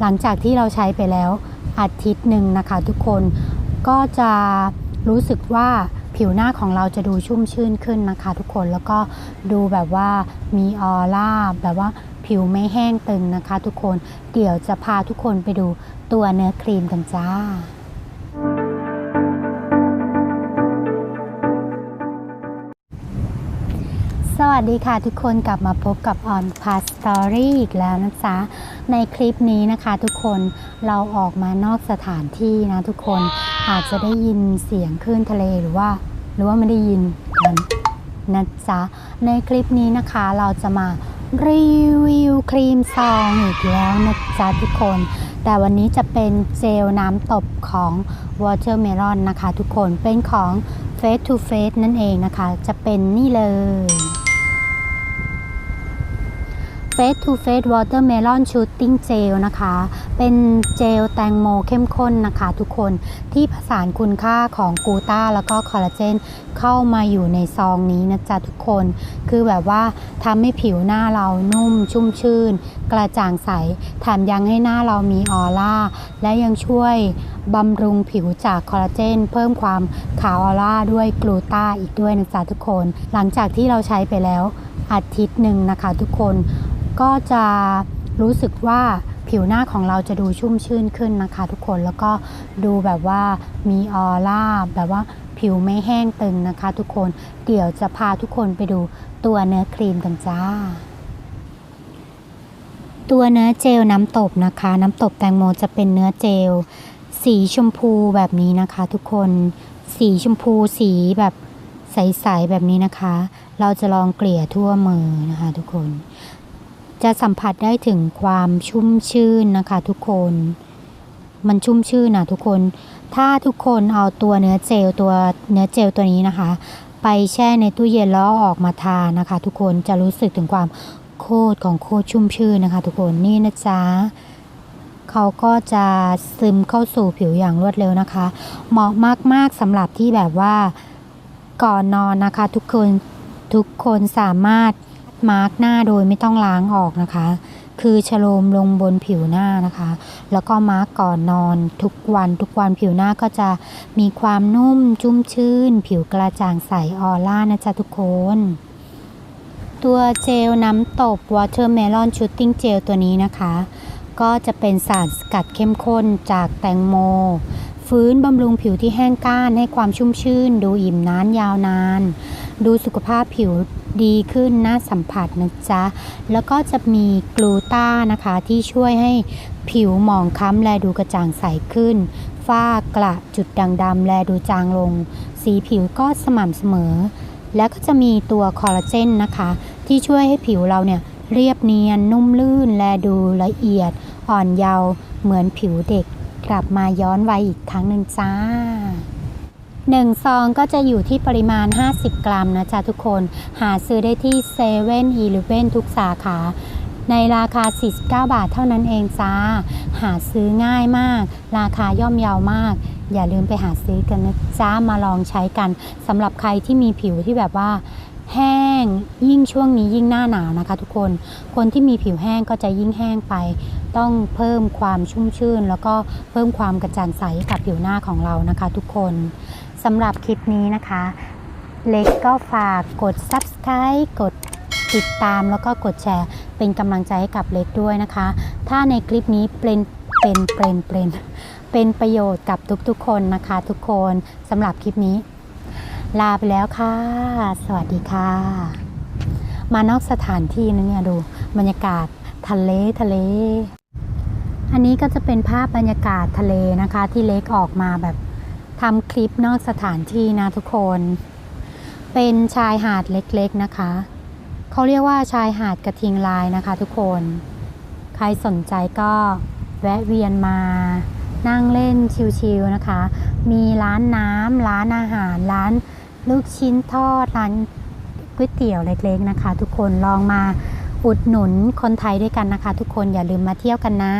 หลังจากที่เราใช้ไปแล้วอาทิตย์หนึ่งนะคะทุกคนก็จะรู้สึกว่าผิวหน้าของเราจะดูชุ่มชื่นขึ้นนะคะทุกคนแล้วก็ดูแบบว่ามีออร่าแบบว่าผิวไม่แห้งตึงนะคะทุกคนเดี๋ยวจะพาทุกคนไปดูตัวเนื้อครีมกันจ้า สวัสดีค่ะทุกคนกลับมาพบกับออนพาสตอรี่อีกแล้วนะจ๊ะ ในคลิปนี้นะคะทุกคนเราออกมานอกสถานที่นะทุกคนอาจจะได้ยินเสียงคลื่นทะเลหรือว่า หรือว่าไม่ได้ยินกันนะจ๊ะ ในคลิปนี้นะคะเราจะมารีวิวครีมซองอีกแล้วนะจ๊ะทุกคน แต่วันนี้จะเป็นเจลน้ำตบของ Watermelon นะคะทุกคนเป็นของ Face to Face นั่นเองนะคะ จะเป็นนี่เลย Face to Face Watermelon Shooting Gel นะคะ เป็นเจลแตงโมเข้มข้นนะคะทุกคนที่ผสานคุณค่าของกลูตาแล้วก็คอลลาเจนเข้ามาอยู่ในซองนี้นะจ๊ะทุกคน คือแบบว่าทำให้ผิวหน้าเรานุ่มชุ่มชื่น กระจ่างใสแถมยังให้หน้าเรามีออร่า และยังช่วยบำรุงผิวจากคอลลาเจน เพิ่มความขาวออร่าด้วยกลูตาอีกด้วยนะจ๊ะทุกคน หลังจากที่เราใช้ไปแล้วอาทิตย์หนึ่งนะคะทุกคน ก็จะรู้สึกว่าผิวหน้าของเราจะดูชุ่มชื่นขึ้นนะคะทุกคนแล้วก็ดูแบบว่ามีออร่าแบบว่าผิวไม่แห้งตึงนะคะทุกคนเดี๋ยวจะพาทุกคนไปดูตัวเนื้อครีมกันจ้า ตัวเนื้อเจลน้ำตบนะคะ น้ำตบแตงโมจะเป็นเนื้อเจล สีชมพูแบบนี้นะคะทุกคนสีชมพูสีแบบใสๆแบบนี้นะคะ เราจะลองเกลี่ยทั่วมือนะคะทุกคน จะสัมผัสได้ถึงความชุ่มชื่นนะคะทุกคน มันชุ่มชื่นนะทุกคน ถ้าทุกคนเอาตัวเนื้อเจลตัวเนื้อเจลตัวนี้นะคะ ไปแช่ในตู้เย็นแล้วอออกมาทานนะคะ ทุกคนจะรู้สึกถึงความโคตรของโคตรชุ่มชื่นนะคะ ทุกคนนี่นะจ๊ะเขาก็จะซึมเข้าสู่ผิวอย่างรวดเร็วนะคะ เหมาะมากๆสำหรับที่แบบว่าก่อนนอนนะคะ ทุกคนทุกคนสามารถ มาร์กหน้าโดยไม่ต้องล้างออกนะคะ คือชโลมลงบนผิวหน้านะคะ แล้วก็มาร์กก่อนนอนทุกวันทุกวันผิวหน้าก็จะมีความนุ่มชุ่มชื่น ผิวกระจ่างใสออร่านะจ๊ะทุกคนตัวเจลน้ำตบ Watermelon Shooting Gel ตัวนี้นะคะ ก็จะเป็นสารสกัดเข้มข้นจากแตงโม ฟื้นบำรุงผิวที่แห้งก้านให้ความชุ่มชื่น ดูอิ่มนานยาวนาน ดูสุขภาพผิวดีขึ้นน่าสัมผัสนะจ๊ะ แล้วก็จะมีกลูต้านะคะที่ช่วยให้ผิวหมองคล้ำแลดูกระจ่างใสขึ้น ฝ้ากระจุดด่างดำแลดูจางลง สีผิวก็สม่ำเสมอ แล้วก็จะมีตัวคอลลาเจนนะคะ ที่ช่วยให้ผิวเราเนี่ยเรียบเนียนนุ่มลื่นแลดูละเอียด อ่อนเยาว์เหมือนผิวเด็ก กลับมาย้อนวัยอีกครั้งหนึ่งจ้า หนึ่งซองก็จะอยู่ที่ปริมาณ 50 กรัมนะจ๊ะทุกคน หาซื้อได้ที่เซเว่นอีเลฟเว่นทุกสาขา ในราคา 49 บาทเท่านั้นเองจ้า หาซื้อง่ายมาก ราคาย่อมเยาวมาก อย่าลืมไปหาซื้อกันนะจ้ามาลองใช้กันสำหรับใครที่มีผิวที่แบบว่าแห้งยิ่งช่วงนี้ยิ่งหน้าหนาวนะคะ ทุกคนคนที่มีผิวแห้งก็จะยิ่งแห้งไป ต้องเพิ่มความชุ่มชื่น แล้วก็เพิ่มความกระจ่างใสกับผิวหน้าของเรานะคะ ทุกคน สำหรับคลิปนี้นะคะ เล็กก็ฝากกด subscribe กดติดตามแล้วก็กดแชร์เป็นกำลังใจให้กับเล็กด้วยนะคะ ถ้าในคลิปนี้เป็นเป็นเป็นเป็นเป็นประโยชน์กับทุกๆคนนะคะ ทุกคนสำหรับคลิปนี้ ลาไปแล้วค่ะ สวัสดีค่ะ มานอกสถานที่นะเนี่ยดูบรรยากาศทะเลทะเล อันนี้ก็จะเป็นภาพบรรยากาศทะเลนะคะ ที่เล็กออกมาแบบ ทำคลิปนอกสถานที่นะทุกคน เป็นชายหาดเล็กๆนะคะ เขาเรียกว่าชายหาดกระทิงลายนะคะทุกคน ใครสนใจก็แวะเวียนมา นั่งเล่นชิลๆนะคะ มีร้านน้ำร้านอาหารร้านลูกชิ้นทอดร้านก๋วยเตี๋ยวเล็กๆนะคะ ทุกคนลองมาอุดหนุนคนไทยด้วยกันนะคะ ทุกคนอย่าลืมมาเที่ยวกันนะ